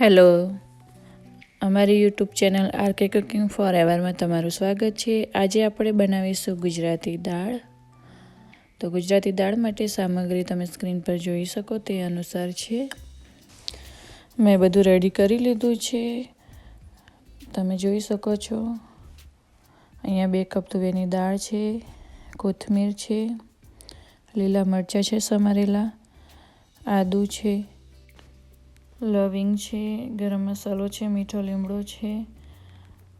Hello. અમારી YouTube channel RK cooking for એવરમાં તમારું સ્વાગત છે. આજે આપણે બનાવીશું ગુજરાતી દાળ. તો ગુજરાતી દાળ માટે સામગ્રી તમે સ્ક્રીન પર જોઈ શકો તે અનુસાર છે. મેં બધું રેડી કરી લીધું છે. તમે જોઈ શકો છો. અહીંયા બે કપ તુવેરની દાળ છે, કોથમીર છે, લીલા મરચાં છે સમારેલા, આદું છે લવિંગ છે, ગરમ મસાલો છે, મીઠો લીમડો છે,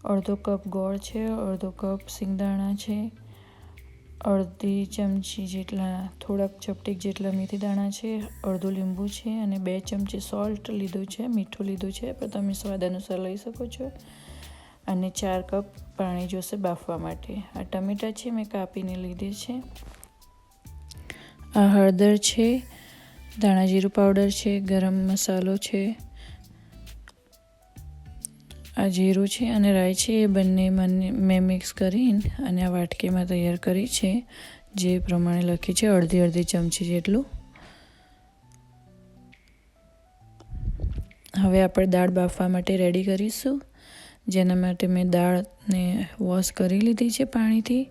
અડધો કપ ગોળ છે, અડધો કપ સિંગદાણા છે, અડધી ચમચી જેટલા થોડાક ચપટીક જેટલા મેથી દાણા છે, અડધું લીંબુ છે અને બે ચમચી સોલ્ટ લીધું છે, મીઠું લીધું છે, પણ તમે સ્વાદ અનુસાર લઈ શકો છો. અને ચાર કપ પાણી જોશે બાફવા માટે. આ ટમેટા છે, મેં કાપીને લીધે છે. આ હળદર છે ધાણા જીરું પાવડર છે, ગરમ મસાલો છે, આ જીરું છે અને રાઈ છે, એ બંને મને, મેં મિક્સ કરીને અને આ વાટકીમાં તૈયાર કરી છે, જે પ્રમાણે લખી છે, અડધી અડધી ચમચી જેટલું. હવે આપણે દાળ બાફવા માટે રેડી કરીશું, જેના માટે મેં દાળને વોશ કરી લીધી છે પાણીથી.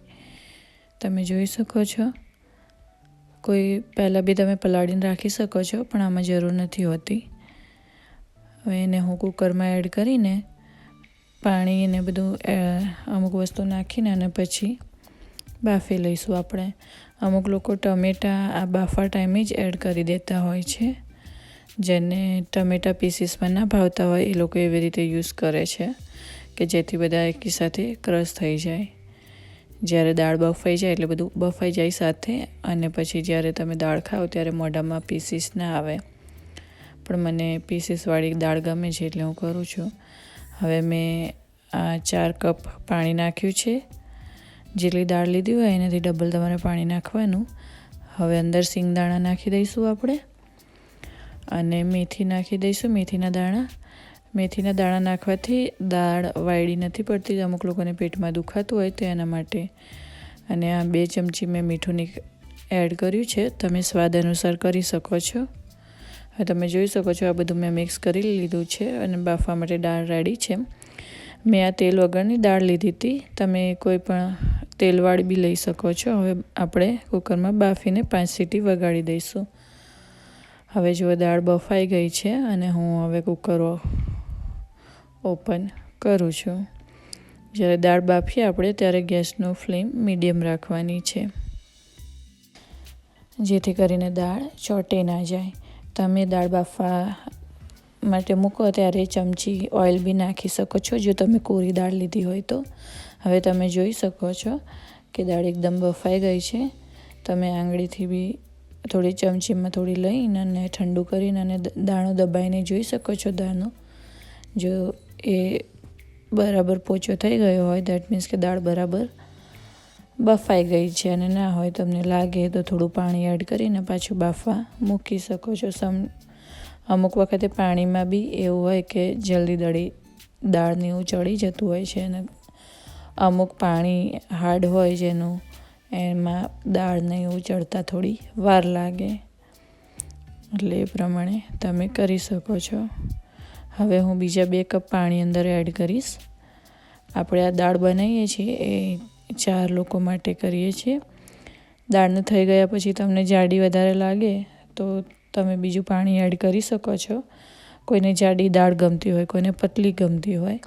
તમે જોઈ શકો છો. કોઈ પહેલાં બી તમે પલાળીને રાખી શકો છો, પણ આમાં જરૂર નથી હોતી. હવે એને હું કુકરમાં એડ કરીને પાણી અને બધું અમુક વસ્તુ નાખીને અને પછી બાફી લઈશું આપણે. અમુક લોકો ટમેટાં આ બાફા ટાઈમે જ એડ કરી દેતા હોય છે. જેને ટમેટા પીસીસમાં ના ભાવતા હોય, એ લોકો એવી રીતે યુઝ કરે છે, કે જેથી બધા એકી સાથે ક્રશ થઈ જાય. જ્યારે દાળ બફાઈ જાય એટલે બધું બફાઈ જાય સાથે અને પછી જ્યારે તમે દાળ ખાઓ ત્યારે મોઢામાં પીસીસ ના આવે. પણ મને પીસીસવાળી દાળ ગમે છે એટલે હું કરું છું. હવે મેં આ ચાર કપ પાણી નાખ્યું છે. જેટલી દાળ લીધી હોય એનાથી ડબલ તમારે પાણી નાખવાનું. હવે અંદર સિંગદાણા નાખી દઈશું આપણે. અને મેથી નાખી દઈશું, મેથીના દાણા. મેથીના દાણા નાખવાથી દાળ વાયડી નથી પડતી અમુક લોકોને પેટમાં દુખાતું હોય તો એના માટે. અને આ બે ચમચી મેં મીઠુંની એડ કર્યું છે. તમે સ્વાદ અનુસાર કરી શકો છો. હવે તમે જોઈ શકો છો આ બધું મેં મિક્સ કરી લીધું છે અને બાફવા માટે દાળ રેડી છે. મેં આ તેલ વગરની દાળ લીધી હતી. તમે કોઈ પણ તેલવાળી બી લઈ શકો છો. હવે આપણે કુકરમાં બાફીને પાંચ સીટી વગાડી દઈશું. હવે જો દાળ બફાઈ ગઈ છે અને હું હવે કુકર ઓપન કરું છું. જ્યારે દાળ બાફીએ આપણે ત્યારે ગેસનો ફ્લેમ મીડિયમ રાખવાની છે. જેથી કરીને દાળ ચોટે ના જાય. તમે દાળ બાફવા માટે મૂકો ત્યારે ચમચી ઓઇલ બી નાખી શકો છો. જો તમે કોરી દાળ લીધી હોય તો. હવે તમે જોઈ શકો છો કે દાળ એકદમ બફાઈ ગઈ છે. તમે આંગળીથી બી થોડી ચમચીમાં થોડી લઈને અને ઠંડુ કરીને અને દાણો દબાઈને જોઈ શકો છો દાણો. જો એ બરાબર પોચો થઈ ગયો હોય દેટ મીન્સ કે દાળ બરાબર બફાઈ ગઈ છે અને ના હોય તમને લાગે તો થોડું પાણી એડ કરીને પાછું બાફવા મૂકી શકો છો. સમ, અમુક વખતે પાણીમાં બી એવું હોય કે જલ્દી દળી દાળને એવું ચડી જતું હોય છે અને અમુક પાણી હાર્ડ હોય જેનું, એમાં દાળને એવું ચડતા થોડી વાર લાગે. એટલે એ પ્રમાણે તમે કરી શકો છો. હવે હું બીજા બે કપ પાણી અંદર એડ કરીશ. આપણે આ દાળ બનાવીએ છીએ, એ ચાર લોકો માટે કરીએ છીએ. દાળને થઈ ગયા પછી તમને જાડી વધારે લાગે તો તમે બીજું પાણી એડ કરી શકો છો. કોઈને જાડી દાળ ગમતી હોય, કોઈને પતલી ગમતી હોય.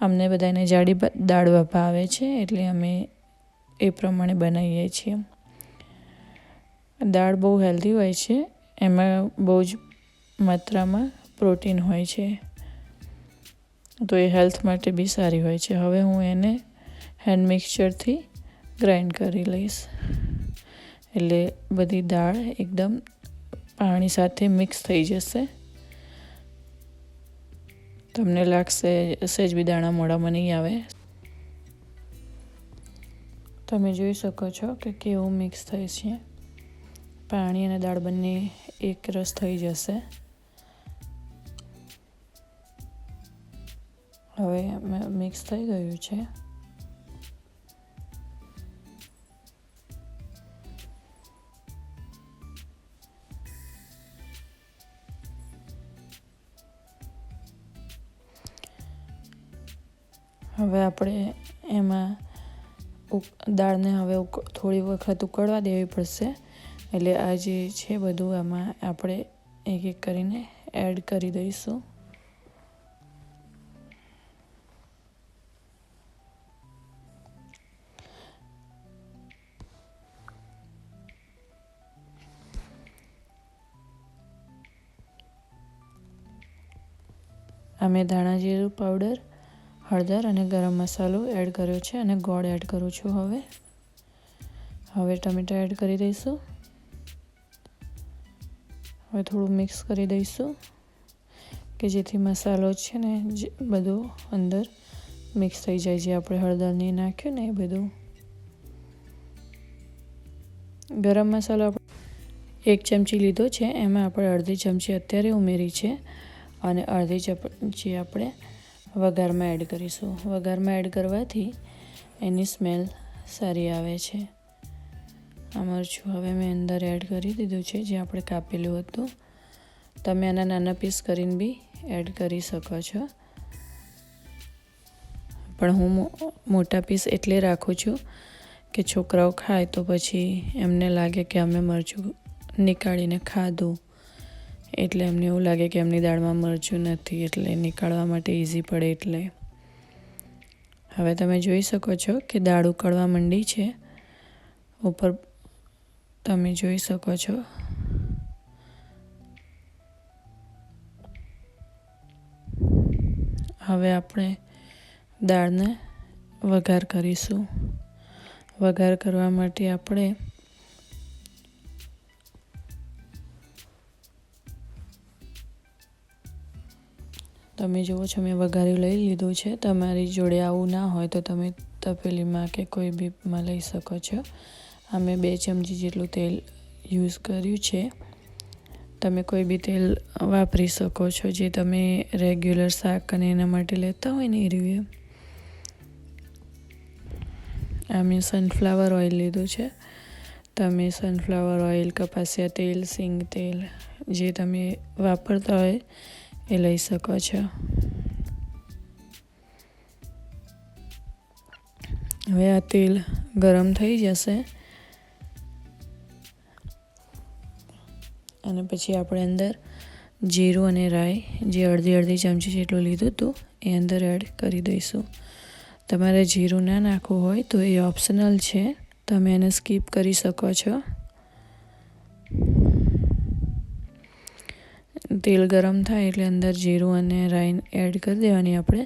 અમને બધાને જાડી દાળ ભાવે છે, એટલે અમે એ પ્રમાણે બનાવીએ છીએ. દાળ બહુ હેલ્ધી હોય છે, એમાં બહુ જ માત્રામાં પ્રોટીન હોય છે. તો એ હેલ્થ માટે બી સારી હોય છે. હવે હું એને હેન્ડ મિક્સચરથી ગ્રાઇન્ડ કરી લઈશ. એટલે બધી દાળ એકદમ પાણી સાથે મિક્સ થઈ જશે. તમને લાગશે સહેજ બી દાણા મોડામાં નહીં આવે. તમે જોઈ શકો છો કે કેવું મિક્સ થઈ છે. પાણી અને દાળ બંને એક રસ થઈ જશે. હવે મિક્સ થઈ ગયું છે હવે આપણે એમાં દાળને હવે થોડી વખત ઉકળવા દેવી પડશે એટલે આ જે છે બધું આમાં આપણે એક એક કરીને એડ કરી દઈશું અમે ધાણા જીરું પાવડર હળદર અને ગરમ મસાલો એડ કર્યો છે અને ગોળ એડ કરું છું હવે. હવે ટમેટા એડ કરી દઈશું. હવે થોડું મિક્સ કરી દઈશું કે જેથી મસાલો છે ને જે બધો અંદર મિક્સ થઈ જાય, જે આપણે હળદરની નાખ્યું ને એ બધું. ગરમ મસાલો એક ચમચી લીધો છે, એમાં આપણે અડધી ચમચી અત્યારે ઉમેરી છે. અને અડધી ચમચી આપણે વઘારમાં એડ કરીશું. વઘારમાં એડ કરવાથી એની સ્મેલ સારી આવે છે. આ મરચું હવે મેં અંદર એડ કરી દીધું છે, જે આપણે કાપેલું હતું. તમે આના નાના પીસ કરીને બી એડ કરી શકો છો. પણ હું મોટા પીસ એટલે રાખું છું કે છોકરાઓ ખાય તો પછી એમને લાગે કે અમે મરચું નીકાળીને ખાધું. એટલે એમને એવું લાગે કે એમની દાળમાં મરચું નથી, એટલે નીકાળવા માટે ઇઝી પડે એટલે. હવે તમે જોઈ શકો છો કે દાળ ઉકળવા માંડી છે. ઉપર તમે જોઈ શકો છો. હવે આપણે દાળને વઘાર કરીશું. વઘાર કરવા માટે આપણે તમે જુઓ છો, મેં વઘારી લઈ લીધું છે. તમારી જોડે આવું ના હોય તો તમે તપેલીમાં કે કોઈ બીમાં લઈ શકો છો. અમે બે ચમચી જેટલું તેલ યુઝ કર્યું છે. તમે કોઈ બી તેલ વાપરી શકો છો, જે તમે રેગ્યુલર શાક અને એના માટે લેતા હોય ને એ રીતે આ મેં સનફ્લાવર ઓઇલ લીધું છે. તમે સનફ્લાવર ઓઇલ કપાસિયા તેલ, સિંગ તેલ જે તમે વાપરતા હોય એ લઈ શકો છો હવે આ તેલ ગરમ થઈ જશે અને પછી આપણે અંદર જીરું અને રાઈ, જે અડધી અડધી ચમચી જેટલું લીધું હતું, એ અંદર એડ કરી દઈશું. તમારે જીરું ના નાખવું હોય તો એ ઓપ્શનલ છે. તમે એને સ્કીપ કરી શકો છો. તેલ ગરમ થાય એટલે અંદર જીરું અને રાઈ એડ કરી દેવાની આપણે.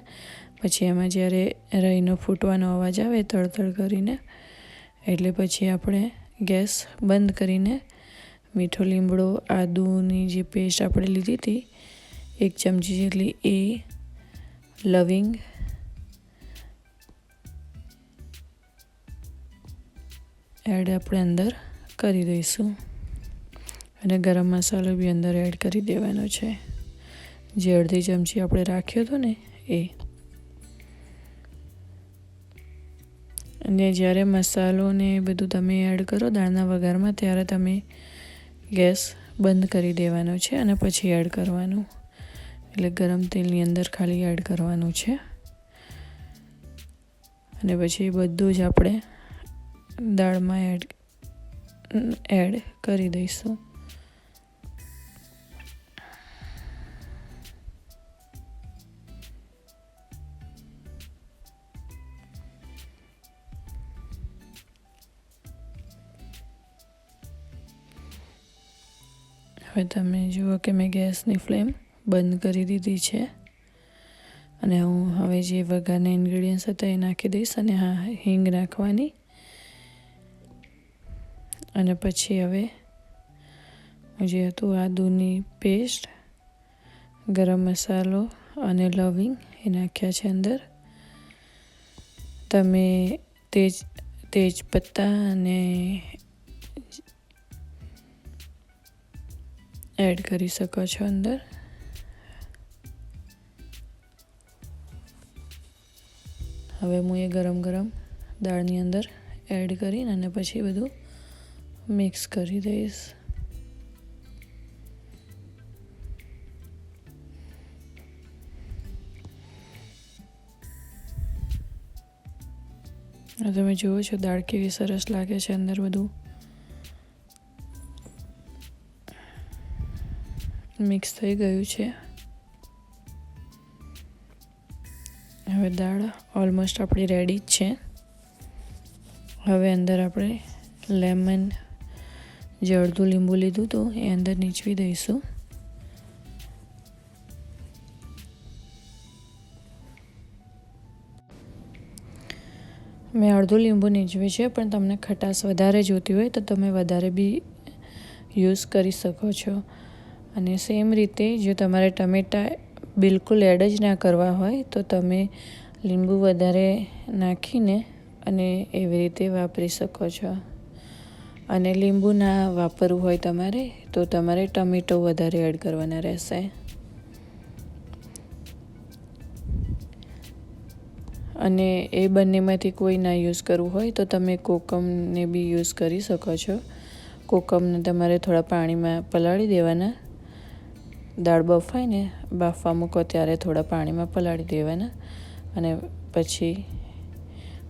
પછી એમાં જ્યારે રાઈનો ફૂટવાનો અવાજ આવે તળતળ કરીને, એટલે પછી આપણે ગેસ બંધ કરીને મીઠો લીમડો આદુની જે પેસ્ટ આપણે લીધી હતી, એક ચમચી જેટલી એ લવિંગ એડ આપણે અંદર કરી દઈશું. અને ગરમ મસાલો બી અંદર એડ કરી દેવાનો છે. જે અડધી ચમચી આપણે રાખ્યો હતો ને, એ. અને જ્યારે મસાલો ને બધું તમે એડ કરો દાળના વઘારમાં, ત્યારે તમે ગેસ બંધ કરી દેવાનો છે અને પછી એડ કરવાનું. એટલે ગરમ તેલની અંદર ખાલી એડ કરવાનું છે. અને પછી બધું જ આપણે દાળમાં એડ એડ કરી દઈશું. હવે તમે જુઓ કે મેં ગેસની ફ્લેમ બંધ કરી દીધી છે. અને હું હવે જે વઘારના ઇન્ગ્રીડિયન્ટ્સ હતા એ નાખી દઈશ અને હા હિંગ નાખવાની. અને પછી હવે જે હતું આદુની પેસ્ટ ગરમ મસાલો અને લવિંગ એ નાખ્યા છે અંદર. તમે તેજ, તેજપત્તા અને એડ કરી શકો છો અંદર. હવે હું એ ગરમ ગરમ દાળની અંદર એડ કરીને અને પછી બધું મિક્સ કરી દઈશ. તમે જુઓ છો દાળ કેવી સરસ લાગે છે અંદર બધું. મિક્સ થઈ ગયું છે હવે દાળ ઓલમોસ્ટ આપણી રેડી જ છે હવે અંદર આપણે લેમન જે અડધું લીંબુ લીધું હતું એ અંદર નીચવી દઈશું મેં અડધું લીંબુ નીચવ્યું છે પણ તમને ખટાશ વધારે જોતી હોય તો તમે વધારે બી યુઝ કરી શકો છો અને સેમ રીતે જો તમારે ટમેટાં બિલકુલ એડ જ ના કરવા હોય, તો તમે લીંબુ વધારે નાખીને અને એવી રીતે વાપરી શકો છો. અને લીંબુ ના વાપરવું હોય તમારે, તો તમારે ટમેટો વધારે એડ કરવાના રહેશે. અને એ બંનેમાંથી કોઈ ના યુઝ કરવું હોય, તો તમે કોકમને બી યુઝ કરી શકો છો. કોકમને તમારે થોડા પાણીમાં પલાળી દેવાના. દાળ બફાય ને બાફવા મૂકો ત્યારે થોડા પાણીમાં પલાળી દેવાના અને પછી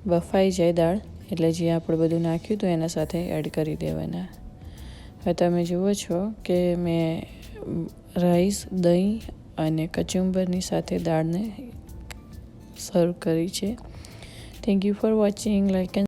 બફાઈ જાય દાળ એટલે જે આપણે બધું નાખ્યું હતું એના સાથે એડ કરી દેવાના. હવે તમે જુઓ છો કે મેં રાઈસ, દહીં અને કચુંબરની સાથે દાળને સર્વ કરી છે. Thank you for watching like and